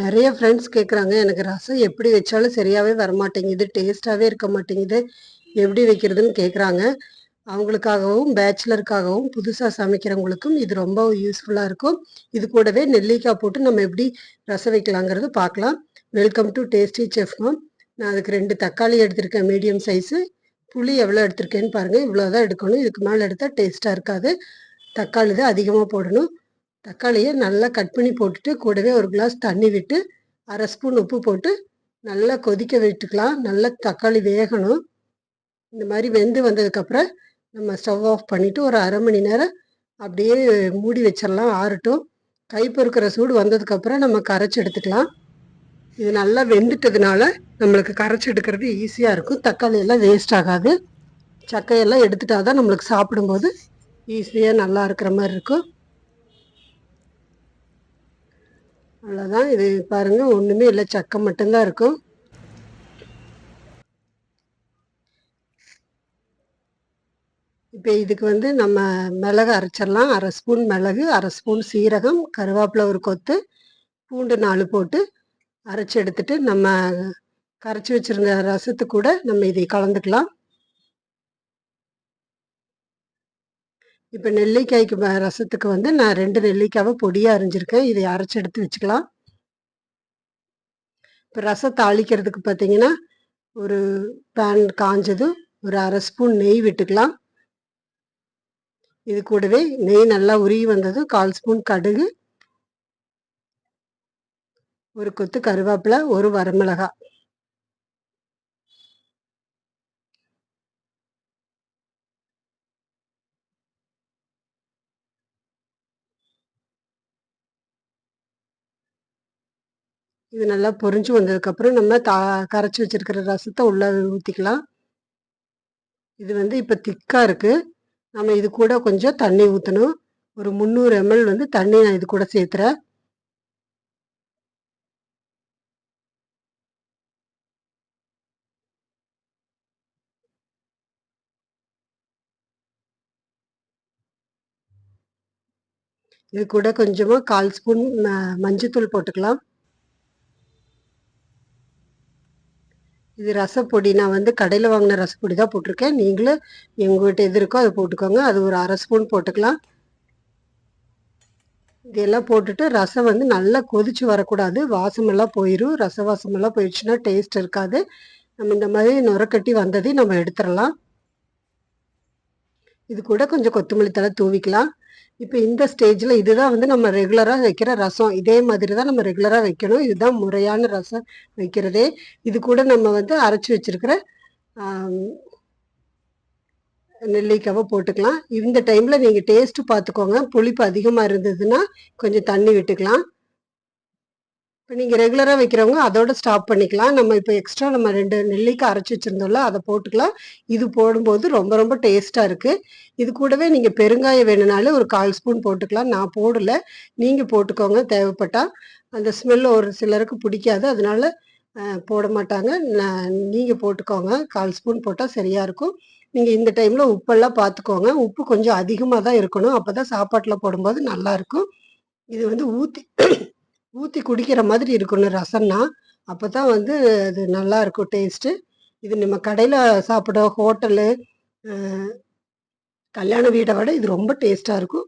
நிறைய ஃப்ரெண்ட்ஸ் கேட்குறாங்க எனக்கு ரசம் எப்படி வச்சாலும் சரியாகவே வரமாட்டேங்குது டேஸ்ட்டாகவே இருக்க மாட்டேங்குது எப்படி வைக்கிறதுன்னு கேட்குறாங்க அவங்களுக்காகவும் பேச்சுலருக்காகவும் புதுசாக சமைக்கிறவங்களுக்கும் இது ரொம்ப யூஸ்ஃபுல்லாக இருக்கும். இது கூடவே நெல்லிக்காய் போட்டு நம்ம எப்படி ரசம் வைக்கலாங்கிறது பார்க்கலாம். Welcome to tasty chef mom நான் அதுக்கு ரெண்டு தக்காளி எடுத்திருக்கேன் மீடியம் சைஸு புளி எவ்வளோ எடுத்திருக்கேன்னு பாருங்கள் இவ்வளோ தான் எடுக்கணும். இதுக்கு மேலே எடுத்தால் டேஸ்ட்டாக இருக்காது. தக்காளி தான் அதிகமாக போடணும். தக்காளியை நல்லா கட் பண்ணி போட்டுட்டு கூடவே ஒரு கிளாஸ் தண்ணி விட்டு அரை ஸ்பூன் உப்பு போட்டு நல்லா கொதிக்க விட்டுக்கலாம் நல்லா தக்காளி வேகணும். இந்த மாதிரி வெந்து வந்ததுக்கப்புறம் நம்ம ஸ்டவ் ஆஃப் பண்ணிவிட்டு ஒரு அரை மணி நேரம் அப்படியே மூடி வச்சிடலாம் ஆறட்டும். கை பொறுக்கிற சூடு வந்ததுக்கப்புறம் நம்ம கரைச்சி எடுத்துக்கலாம். இது நல்லா வெந்துட்டதுனால நம்மளுக்கு கரைச்சி எடுக்கிறது ஈஸியாக இருக்கும். தக்காளி எல்லாம் வேஸ்ட் ஆகாது. சக்கையெல்லாம் எடுத்துட்டா தான் நம்மளுக்கு சாப்பிடும்போது ஈஸியாக நல்லா இருக்கிற மாதிரி இருக்கும். அவ்வளோதான் இது பாருங்கள் ஒன்றுமே இல்லை. சக்கை மட்டும்தான் இருக்கும். இப்போ இதுக்கு வந்து நம்ம மிளகு அரைச்சிடலாம். அரை ஸ்பூன் மிளகு அரை ஸ்பூன் சீரகம் கருவேப்பிலை ஒரு கொத்து பூண்டு நாலு போட்டு அரைச்சி எடுத்துட்டு நம்ம கரைச்சி வச்சுருந்த ரசத்து கூட நம்ம இதை கலந்துக்கலாம். இப்போ நெல்லிக்காய்க்கு ரசத்துக்கு வந்து நான் ரெண்டு நெல்லிக்காவை பொடியாக அரிஞ்சிருக்கேன். இதை அரைச்சி எடுத்து வச்சுக்கலாம். இப்போ ரசம் தாளிக்கிறதுக்கு பார்த்தீங்கன்னா ஒரு பேன் காஞ்சதும் ஒரு அரை ஸ்பூன் நெய் விட்டுக்கலாம். இது கூடவே நெய் நல்லா உருகி வந்ததும் கால் ஸ்பூன் கடுகு ஒரு கொத்து கருவேப்பிலை ஒரு வரமிளகாய். இது நல்லா பொரிஞ்சு வந்ததுக்கப்புறம் நம்ம தா கரைச்சி வச்சிருக்கிற ரசத்தை உள்ளே ஊற்றிக்கலாம் இது வந்து இப்போ திக்காக இருக்குது நம்ம இது கூட கொஞ்சம் தண்ணி ஊற்றணும் ஒரு முந்நூறு எம்எல் வந்து தண்ணி நான் இது கூட சேர்த்துறேன். இது கூட கொஞ்சமாக கால் ஸ்பூன் மஞ்சத்தூள் போட்டுக்கலாம். இது ரசப்பொடி. நான் வந்து கடையில் வாங்கின ரசப்பொடி தான் போட்டிருக்கேன். நீங்களும் எங்கள்கிட்ட எது இருக்கோ அதை போட்டுக்கோங்க. அது ஒரு அரை ஸ்பூன் போட்டுக்கலாம். இதெல்லாம் போட்டுட்டு ரசம் வந்து நல்லா கொதிச்சு வரக்கூடாது. வாசமெல்லாம் போயிடும் ரச வாசமெல்லாம் போயிடுச்சுன்னா டேஸ்ட் இருக்காது. நம்ம இந்த மாதிரி நுரக்கட்டி வந்ததையும் நம்ம எடுத்துடலாம். இது கூட கொஞ்சம் கொத்தமல்லி தலை தூவிக்கலாம். இப்போ இந்த ஸ்டேஜில் இதுதான் வந்து நம்ம ரெகுலராக வைக்கிற ரசம். இதே மாதிரி தான் நம்ம ரெகுலராக வைக்கணும். இதுதான் முறையான ரசம் வைக்கிறதே. இது கூட நம்ம வந்து அரைச்சி வச்சிருக்கிற நெல்லிக்காவை போட்டுக்கலாம். இந்த டைமில் நீங்கள் டேஸ்ட்டு பார்த்துக்கோங்க புளிப்பு அதிகமாக இருந்ததுன்னா கொஞ்சம் தண்ணி விட்டுக்கலாம். இப்போ நீங்கள் ரெகுலராக வைக்கிறவங்க அதோட ஸ்டாப் பண்ணிக்கலாம். நம்ம இப்போ எக்ஸ்ட்ரா நம்ம ரெண்டு நெல்லிக்காய் அரைச்சி வச்சுருந்தோம்ல அதை போட்டுக்கலாம். இது போடும்போது ரொம்ப ரொம்ப டேஸ்ட்டாக இருக்குது இது கூடவே நீங்கள் பெருங்காயம் வேணுனாலும் ஒரு கால் ஸ்பூன் போட்டுக்கலாம். நான் போடலை. நீங்கள் போட்டுக்கோங்க தேவைப்பட்டால் அந்த ஸ்மெல் ஒரு சிலருக்கு பிடிக்காது. அதனால போட மாட்டாங்க. நீங்கள் போட்டுக்கோங்க. கால் ஸ்பூன் போட்டால் சரியாக இருக்கும். நீங்கள் இந்த டைமில் உப்பெல்லாம் பார்த்துக்கோங்க உப்பு கொஞ்சம் அதிகமாக தான் இருக்கணும். அப்போ தான் சாப்பாட்டில் போடும்போது நல்லாயிருக்கும் இது வந்து ஊற்றி ஊற்றி குடிக்கிற மாதிரி இருக்கணும் ரசம்னா அப்போ தான் வந்து அது நல்லா இருக்கும் டேஸ்ட்டு இது நம்ம கடையில் சாப்பிட ஹோட்டலு கல்யாண வீடை விட இது ரொம்ப டேஸ்ட்டாக இருக்கும்.